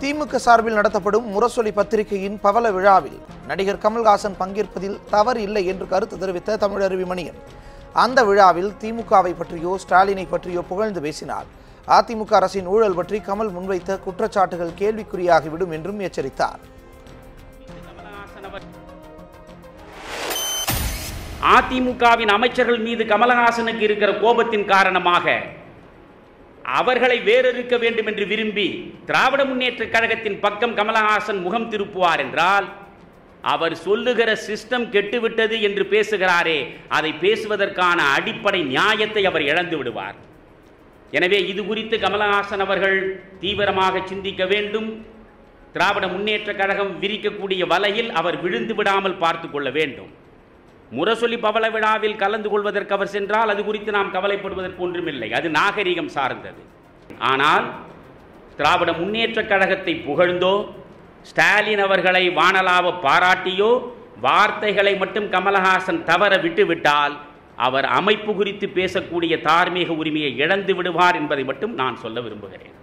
திமுக சார்பில் நடத்தப்படும் முரசொலி பத்திரிகையின் பவள விழாவில் நடிகர் கமல்ஹாசன் பங்கேற்பதில் தவறு இல்லை என்று கருத்து தெரிவித்த தமிழருவி மணியன். அந்த விழாவில் திமுகவை பற்றியோ ஸ்டாலினை பற்றியோ புகழ்ந்து பேசினார். அதிமுக அரசின் ஊழல் பற்றி கமல் முன்வைத்த குற்றச்சாட்டுகள் கேள்விக்குறியாகிவிடும் என்றும் எச்சரித்தார். அதிமுகவின் அமைச்சர்கள் மீது கமலஹாசனுக்கு இருக்கிற கோபத்தின் காரணமாக அவர்களை வேறறுக்க வேண்டும் என்று விரும்பி திராவிட முன்னேற்ற கழகத்தின் பக்கம் கமலஹாசன் முகம் திருப்புவார் என்றால் அவர் சொல்லுகிற சிஸ்டம் கெட்டுவிட்டது என்று பேசுகிறாரே அதை பேசுவதற்கான அடிப்படை நியாயத்தை அவர் இழந்து விடுவார். எனவே இது குறித்து கமலஹாசன் அவர்கள் தீவிரமாக சிந்திக்க வேண்டும். திராவிட முன்னேற்ற கழகம் விரிக்கக்கூடிய வலையில் அவர் விழுந்து விடாமல் பார்த்து கொள்ள வேண்டும். முரசொலி பவள விழாவில் கலந்து கொள்வதற்கு அவர் சென்றால் அது குறித்து நாம் கவலைப்படுவதற்கு ஒன்றுமில்லை. அது நாகரிகம் சார்ந்தது. ஆனால் திராவிட முன்னேற்றக் கழகத்தை புகழ்ந்தோ ஸ்டாலின் அவர்களை வானலாவ பாராட்டியோ வார்த்தைகளை மட்டும் கமலஹாசன் தவற விட்டுவிட்டால் அவர் அமைப்பு குறித்து பேசக்கூடிய தார்மீக உரிமையை இழந்து விடுவார் என்பதை மட்டும் நான் சொல்ல விரும்புகிறேன்.